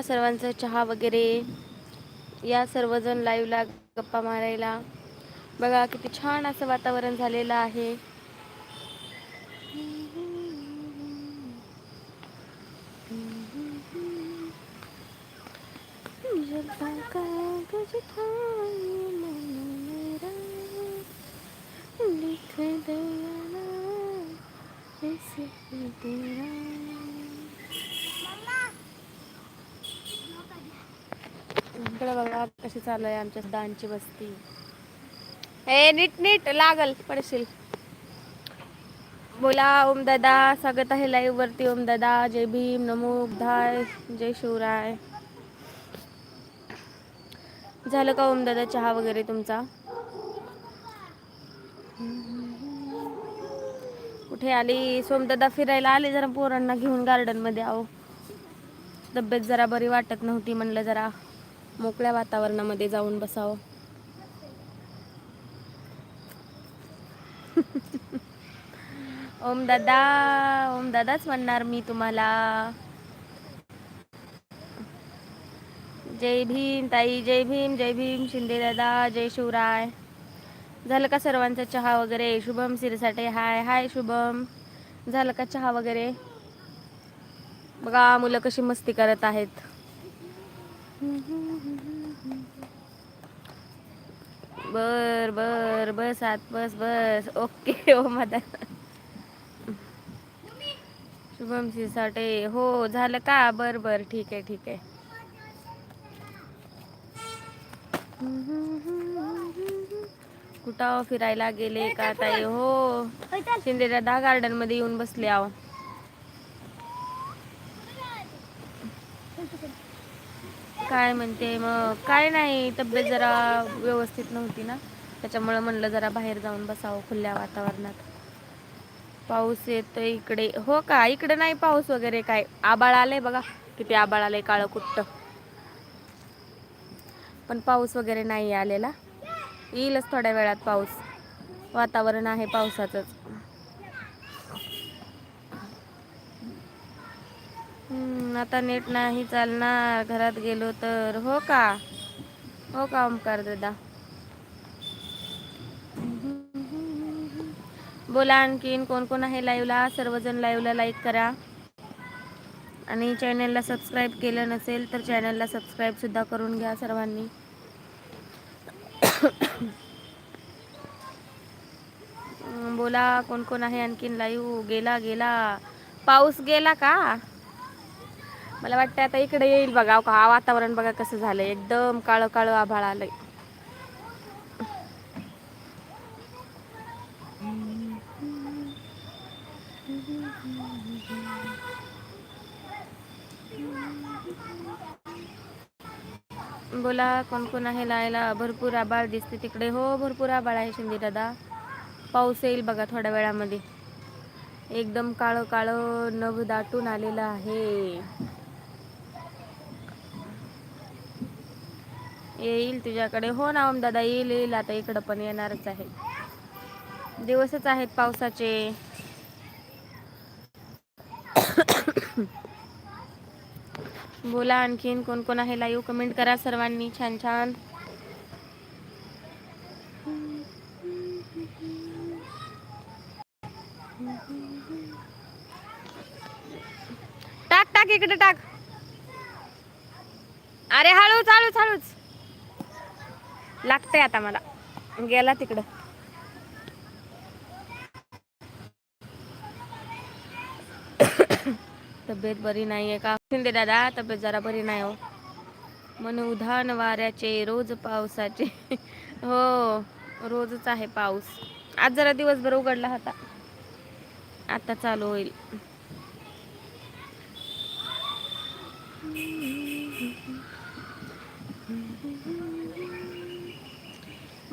का सर्वांचा चहा वगैरे या सर्वजण लाईव्हला गप्पा मारायला. बघा किती छान असं वातावरण झालेलं आहे जब कागज था ये मन मेरा, लिख दिया ना ऐसे ही तेरा. इकडे बघा कशी चालू आहे आमच्या दानची वस्ती हे नीट नीट लागल पडशील. बोला ओम दादा स्वागत आहे लाईव्ह वरती. ओम दादा जय भीम नमो धाय जय शिवराय. झालं का ओम दादा चहा वगैरे तुमचा? कुठे आली? सोमदादा फिरायला आले जरा पोरांना घेऊन गार्डनमध्ये आहो तब्येत जरा बरी वाटत नव्हती म्हणलं जरा. मोकळ्या वातावरणामध्ये जाऊन बसावं. ओम दादा ओम दादाच म्हणणार मी तुम्हाला. जय भीम ताई जय भीम जय भीम शिंदे दादा जय शिवराय. झालं का सर्वांचा चहा वगैरे? शुभम सिरसाटे हाय हाय शुभम. झालं का चहा वगैरे? बघा मुलं कशी मस्ती करत आहेत. बर बर बस आत बस बस. ओके हो, ओ मदन शुभम साठे हो झालं का? बर बर. ठीक आहे ठीक आहे. कुठं फिरायला गेले का ताई? हो. शिंदे दादा गार्डनमध्ये येऊन बसले आहो. काय म्हणते मग काय नाही तब्येत जरा व्यवस्थित नव्हती ना. त्याच्यामुळं म्हणलं जरा बाहेर जाऊन बसावं खुल्या वातावरणात. पाऊस येतो इकडे. हो का? इकडे नाही पाऊस वगैरे काय? आबाळ आलंय बघा. किती आबाळ आलंय काळं कुट्ट. पण पाऊस वगैरे नाही आलेला. येईलच थोड्या वेळात पाऊस. वातावरण आहे पावसाचंच. आता नेट नाही चालणार. घरात गेलो तर. हो का? हो का ओमकार दादा? बोला आणखीन कोण कोण आहे लाईव्हला सर्वजण लाईव्हला लाईक करा. आणि चॅनलला सबस्क्राईब केलं नसेल तर चॅनलला सबस्क्राईबसुद्धा करून घ्या सर्वांनी. बोला कोण कोण आहे आणखीन लाईव्ह गेला गेला. पाऊस गेला का? मला वाटतं आता इकडे येईल बघा. अहो, का वातावरण बघा कसं झालंय. एकदम काळं काळं आभाळ आलंय. बोला कोण कोण आहे लायला? भरपूर आबाळ दिसते तिकडे. हो भरपूर आबाळ आहे शिंदे दादा. पाऊस येईल बघा थोड्या वेळामध्ये. एकदम काळं काळं नभ दाटून आलेलं आहे. येईल तुझ्याकडे. हो ना ओम दादा येईल येईल. आता इकडं पण येणारच आहे. दिवसच आहेत पावसाचे. बोला आणखीन कोण कोण आहे लाईव्ह कमेंट करा सर्वांनी. छान छान. टाक टाक इकडे टाक. अरे हळूच हळूच हळूच. लागतंय आता मला. गेला तिकडं. तब्येत बरी नाहीये का? शिंदे दादा तब्येत जरा बरी नाही हो. मन उधाण वाऱ्याचे रोज पावसाचे. हो रोजच आहे पाऊस. आज जरा दिवसभर उघडला होता. आता चालू होईल.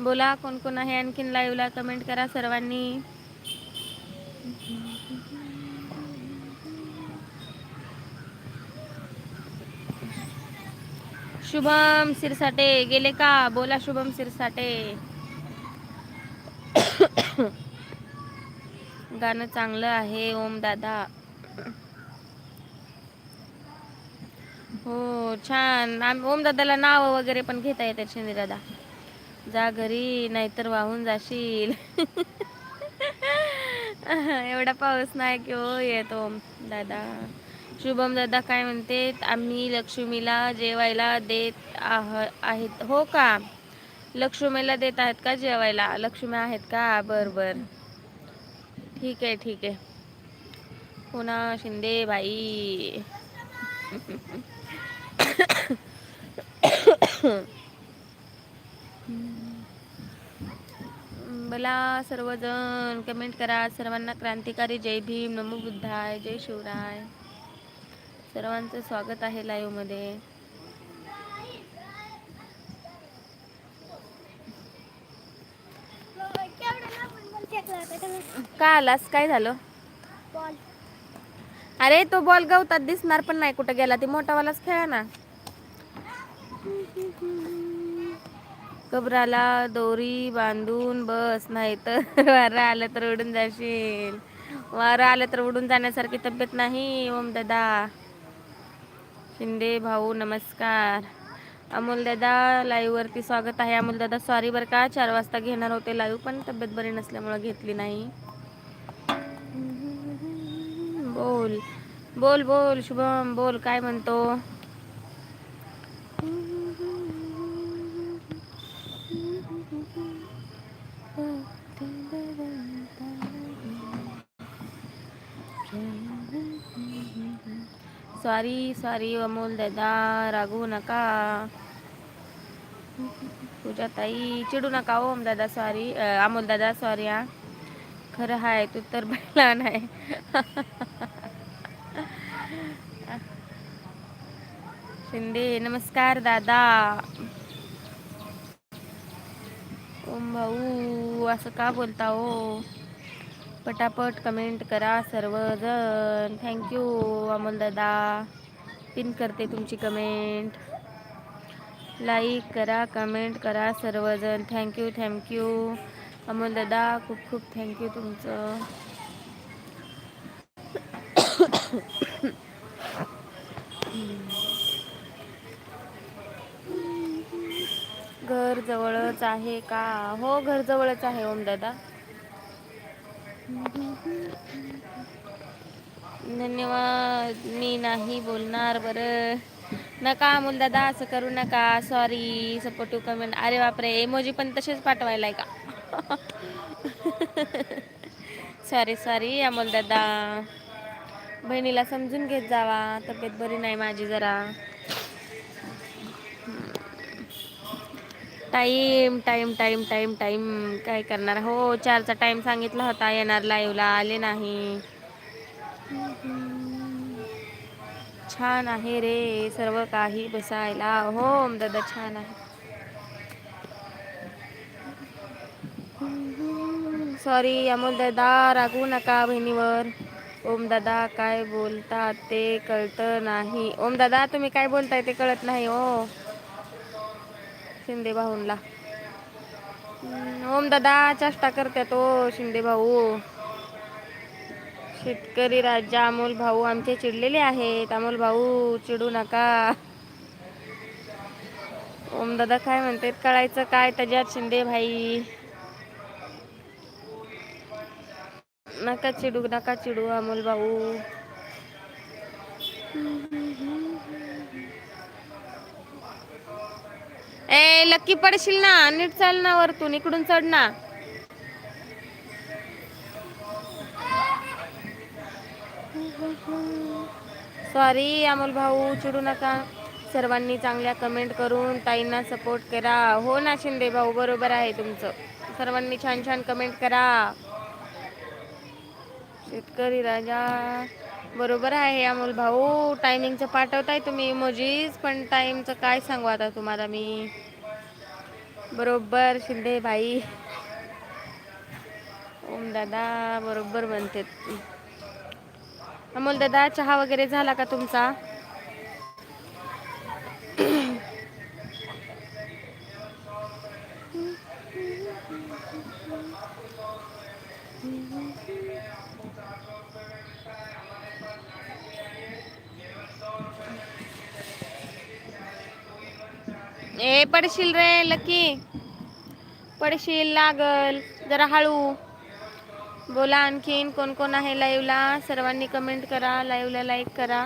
बोला कोण कोण आहे आणखीन लाईव्हला कमेंट करा सर्वांनी. शुभम सिरसाटे गेले का? बोला शुभम सिरसाटे. गाणं चांगलं आहे ओम दादा. हो छान. ओम दादाला नाव वगैरे पण घेता येतात शिंदे दादा. जा घरी नाहीतर वाहून जाशील एवढा पाऊस नाही कि हो येतो दादा शुभम दादा काय म्हणते आम्ही लक्ष्मीला जेवायला देत आह आहेत हो का लक्ष्मीला देत आहेत का जेवायला लक्ष्मी आहेत का बर बर ठीक आहे ठीक आहे पुन्हा शिंदे भाई मला सर्वजण कमेंट करा. सर्वांना क्रांतिकारी जय भीम नमो बुद्धाय जय शिवराय. सर्वांचं स्वागत आहे लाईव्हमध्ये का आलास? काय झालं? अरे तो बॉल गवतात दिसणार पण नाही. कुठं गेला? ती मोठावालाच खेळा ना. कबराला दोरी बांधून बस नाही तर वारं आलं तर उडून जाशील. वारं आलं तर उडून जाण्यासारखी तब्येत नाही ओम दादा. शिंदे भाऊ नमस्कार. अमोल दादा लाईव्हवरती स्वागत आहे. अमोल दादा सॉरी बरं का चार वाजता घेणार होते लाईव्ह पण तब्येत बरी नसल्यामुळं घेतली नाही. बोल बोल बोल शुभम बोल काय म्हणतो? सॉरी सॉरी अमोल, दादा रागवू नका। तुझ्या ताई, चिडू नका ओम दादा सॉरी अमोल दादा सॉरी, हा। खरं हाय, तू तर बैला नाही शिंदे, नमस्कार दादा. ओम भाऊ, असं का बोलता हो? पटापट कमेंट करा सर्वजण. थँक्यू अमोल दादा. पिन करते तुमची कमेंट लाईक करा कमेंट करा सर्वजण. थँक्यू थँक्यू अमोल दादा खूप खूप थँक्यू तुमचं. घर जवळच आहे का? हो घर जवळच आहे ओम दादा. धन्यवाद. मी नाही बोलणार बरं. नका अमोल दादा असं करू नका. सॉरी सपोर्टिव्ह कमेंट अरे बापरे इमोजी पण तसेच पाठवायला का? सॉरी सॉरी अमोल दादा. बहिणीला समजून घेत जावा. तब्येत बरी नाही माझी जरा. Time time time time time काय करणार? हो चारचा टाईम सांगितला होता येणार लाईव्हला आले नाही. छान आहे रे सर्व काही बसायला. हो दादा छान आहे. सॉरी अमोल दादा रागू नका बहिणीवर. ओम दादा काय बोलतात ते कळतं नाही. ओम दादा तुम्ही काय बोलताय ते कळत नाही हो. शिंदे भाऊंला. ओम दादा चेष्टा करते तो शिंदे भाऊ. शेतकरी राजा अमोल भाऊ आमचे चिडलेले आहेत. अमोल भाऊ चिडू नका. ओम दादा काय म्हणतात? कळायचं काय त्याच्यात शिंदे भाई? नका चिडू नका चिडू अमोल भाऊ. ए लक्की पडशील ना नीट चाल ना वरतून इकडून चढ ना. सॉरी अमोल भाऊ चिडू नका. सर्वांनी चांगल्या कमेंट करून ताईंना सपोर्ट करा. हो ना शिंदे भाऊ बरोबर आहे तुमचं. सर्वांनी छान छान कमेंट करा. शेतकरी राजा. बरोबर आहे अमोल भाऊ. टायमिंगचं पाठवताय तुम्ही इमोजीज पण टाईमचं काय सांगू आता तुम्हाला मी? बरोबर शिंदे भाई. ओम दादा बरोबर म्हणते. अमोल दादा चहा वगैरे झाला का तुमचा? ए पडशील रे लकी. पडशील लागल. जरा हळू. बोला आणखीन कोण कोण आहे लाईव्हला सर्वांनी कमेंट करा लाईव्हला लाईक करा.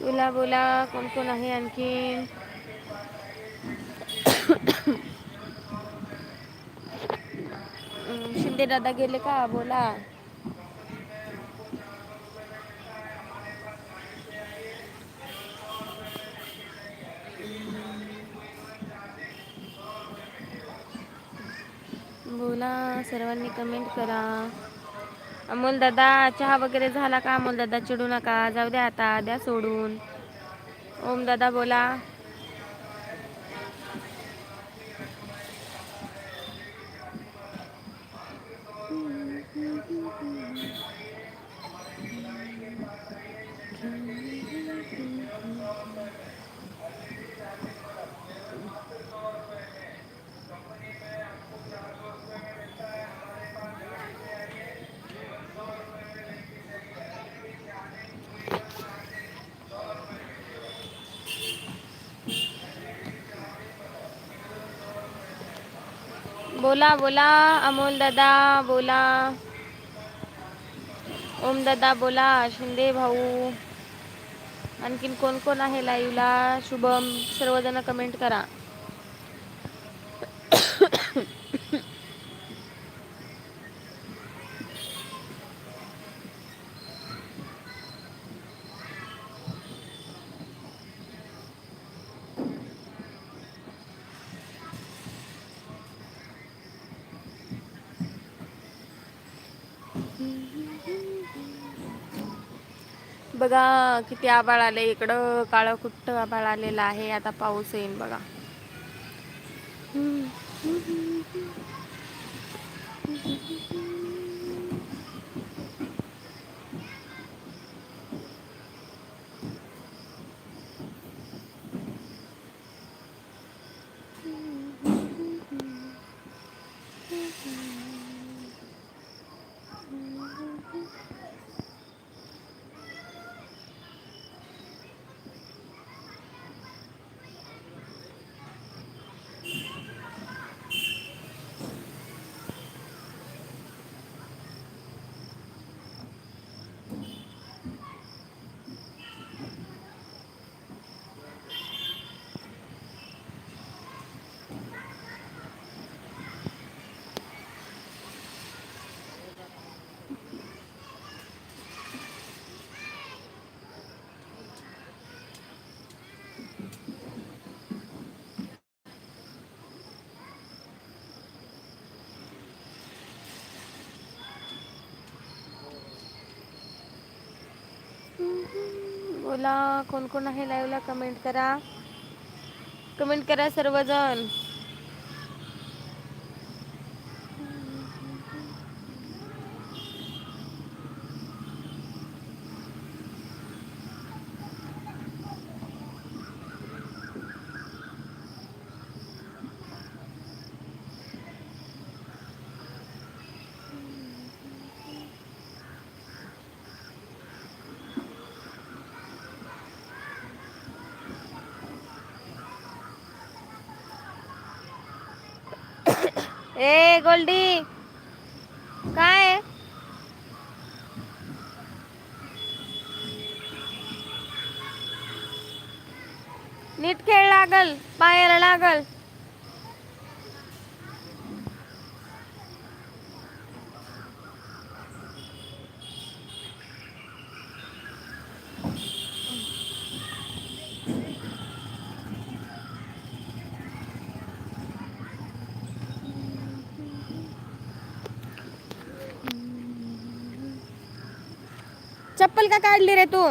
बोला बोला कोण कोण आहे आणखीन? शिंदे दादा गेले का? बोला. बोला सर्वांनी कमेंट करा. अमोल दादा चहा वगैरे झाला का? अमोल दादा चिडू नका. जाऊ द्या आता द्या सोडून. ओम दादा बोला. बोला बोला अमोल दादा बोला. ओम दादा बोला शिंदे भाऊ. आणखीन कोण कोण आहे लाईव्हला शुभम सर्वजण कमेंट करा. बघा किती आबाळ आले. इकडं काळं कुट्ट आबाळ आलेलं आहे. आता पाऊस येईल बघा. बोला कोण कोण आहे लाईव्हला कमेंट करा. कमेंट करा सर्वजण. ए गोल्डी काय आहे? नीट खेळ लागल पायाला लागल चप्पल का काढली रे तू?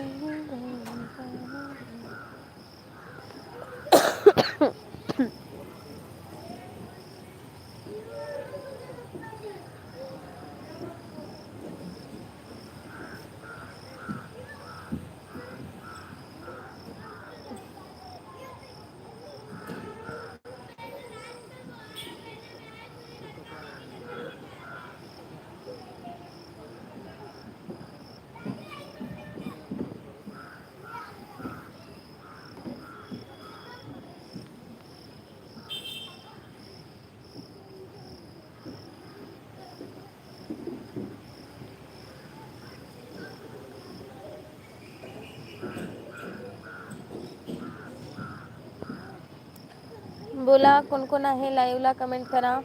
away. बोला कोण कोण आहे? लाईव्ह ला कमेंट करा.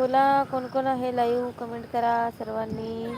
बोला कोण कोण आहे? लाईव्ह कमेंट करा सर्वांनी.